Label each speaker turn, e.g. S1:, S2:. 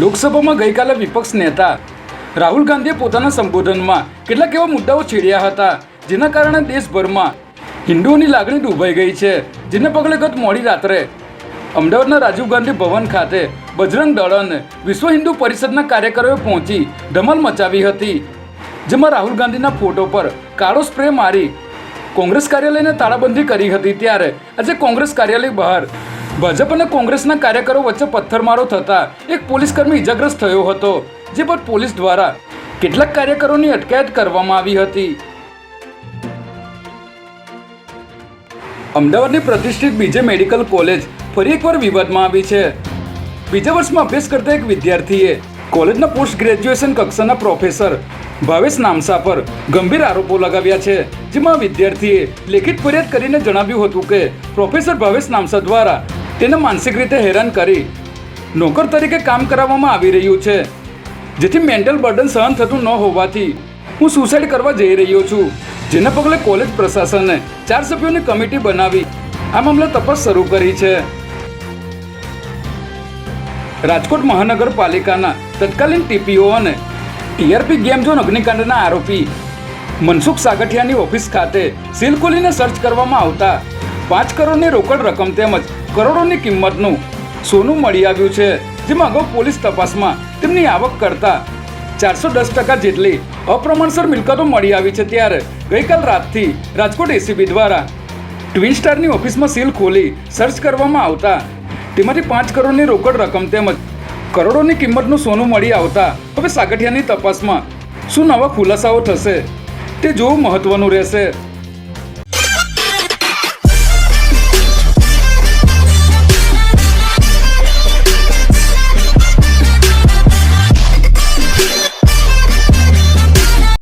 S1: લોકસભામાં ગઈકાલે વિપક્ષ નેતા રાહુલ ગાંધીએ પોતાના સંબોધનમાં કેટલાક એવા મુદ્દાઓ છેડ્યા હતા, જેના કારણે દેશભરમાં હિન્દુઓની લાગણી ડૂબાઈ ગઈ છે, જેને પગલે ગત મોડી રાત્રે અમદાવાદના રાજીવ ગાંધી ભવન ખાતે બજરંગ દળ અને વિશ્વ હિન્દુ પરિષદના કાર્યકરોએ પહોંચી ધમાલ મચાવી હતી, જેમાં રાહુલ ગાંધીના ફોટો પર કાળો સ્પ્રે મારી કોંગ્રેસ કાર્યાલયને તાળાબંધી કરી હતી. ત્યારે આજે કોંગ્રેસ કાર્યાલય બહાર ભાજપ અને કોંગ્રેસના કાર્યકરો વચ્ચે પથ્થરમારો થતા એક પોલીસકર્મી ઇજાગ્રસ્ત થયો હતો, જે પર પોલીસ દ્વારા કેટલાક કાર્યકરોની અટકાયત કરવામાં આવી હતી. અમદાવાદની પ્રતિષ્ઠિત બીજે મેડિકલ કોલેજ ફરી એકવાર વિવાદમાં આવી છે. બીજા વર્ષમાં અભ્યાસ કરતા એક વિદ્યાર્થીએ કોલેજના પોસ્ટ ગ્રેજ્યુએશન કક્ષાના પ્રોફેસર ભાવેશ નામસા પર ગંભીર આરોપો લગાવ્યા છે, જેમાં વિદ્યાર્થીએ લેખિત ફરિયાદ કરીને જણાવ્યું હતું કે પ્રોફેસર ભાવેશ નામસા દ્વારા તેને માનસિક રીતે હેરાન કરી નોકર તરીકે કામ કરાવવામાં આવી રહ્યું છે, જેથી મેન્ટલ બર્ડન સહન થતું ન હોવાથી હું સુસાઇડ કરવા જઈ રહ્યો છું, જેના પગલે કોલેજ પ્રશાસને ચાર સભ્યોની કમિટી બનાવી આ મામલે તપાસ શરૂ કરી છે. રાજકોટ મહાનગરપાલિકાના તત્કાલીન ટીપીઓ અને ટીઆરપી ગેમ ઝોન અગ્નિકાંડના આરોપી મનસુખ સાગઠિયાની ઓફિસ ખાતે સીલ ખોલીને સર્ચ કરવામાં આવતા પાંચ કરોડની રોકડ રકમ તેમજ કરોડોની કિંમતનું સોનું મળી આવ્યું છે, જેમાં અગાઉ પોલીસ તપાસમાં તેમની આવક કરતા ચારસો દસ ટકા જેટલી અપ્રમાણસર મિલકતો મળી આવી છે ત્યારે ગઈકાલ રાતથી રાજકોટ એસીબી દ્વારા ટ્વિન સ્ટારની ઓફિસમાં સીલ ખોલી સર્ચ કરવામાં આવતા તેમાંથી પાંચ કરોડની રોકડ રકમ તેમજ કરોડોની કિંમતનું સોનું મળી આવતા હવે સાગઠિયાની તપાસમાં શું નવા ખુલાસાઓ થશે તે જોવું મહત્વનું રહેશે.